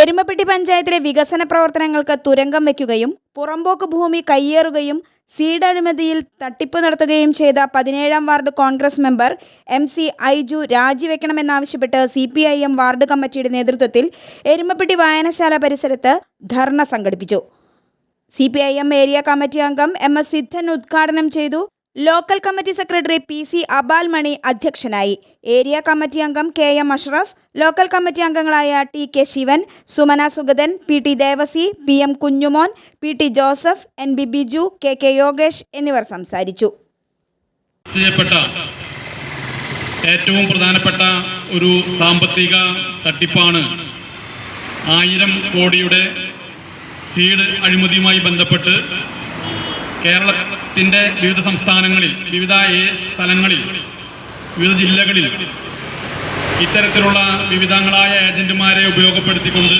എരുമപ്പെട്ടി പഞ്ചായത്തിലെ വികസന പ്രവർത്തനങ്ങൾക്ക് തുരങ്കം വയ്ക്കുകയും പുറമ്പോക്ക് ഭൂമി കയ്യേറുകയും സീഡ് അഴിമതിയിൽ തട്ടിപ്പ് നടത്തുകയും ചെയ്ത പതിനേഴാം ward Congress member M C Aiju രാജിവെക്കണമെന്നാവശ്യപ്പെട്ട് C P I M ward committee നേതൃത്വത്തിൽ എരുമപ്പെട്ടി വായനശാല പരിസരത്ത് ധർണ സംഘടിപ്പിച്ചു. C P I M area committee അംഗം എം എസ് സിദ്ധൻ ഉദ്ഘാടനം ചെയ്തു. Local committee secretary P C Abal Mani അധ്യക്ഷനായി. ഏരിയ കമ്മിറ്റി അംഗം K M Ashraf local committee അംഗങ്ങളായ T K Sivan Sumana Sugathan P T Devasi P M Kunjumon P T Joseph N B Biju K K Yogesh എന്നിവർ സംസാരിച്ചു. ഏറ്റവും പ്രധാനപ്പെട്ട ഒരു സാമ്പത്തിക തട്ടിപ്പാണ് ആയിരം കോടിയുടെ സീഡ് അഴിമതിയുമായി ബന്ധപ്പെട്ട് കേരളത്തിന്റെ വിവിധ സംസ്ഥാനങ്ങളിൽ വിവിധ സ്ഥലങ്ങളിൽ വിവിധ ജില്ലകളിൽ ഇത്തരത്തിലുള്ള വിവിധങ്ങളായ ഏജന്റുമാരെ ഉപയോഗപ്പെടുത്തിക്കൊണ്ട്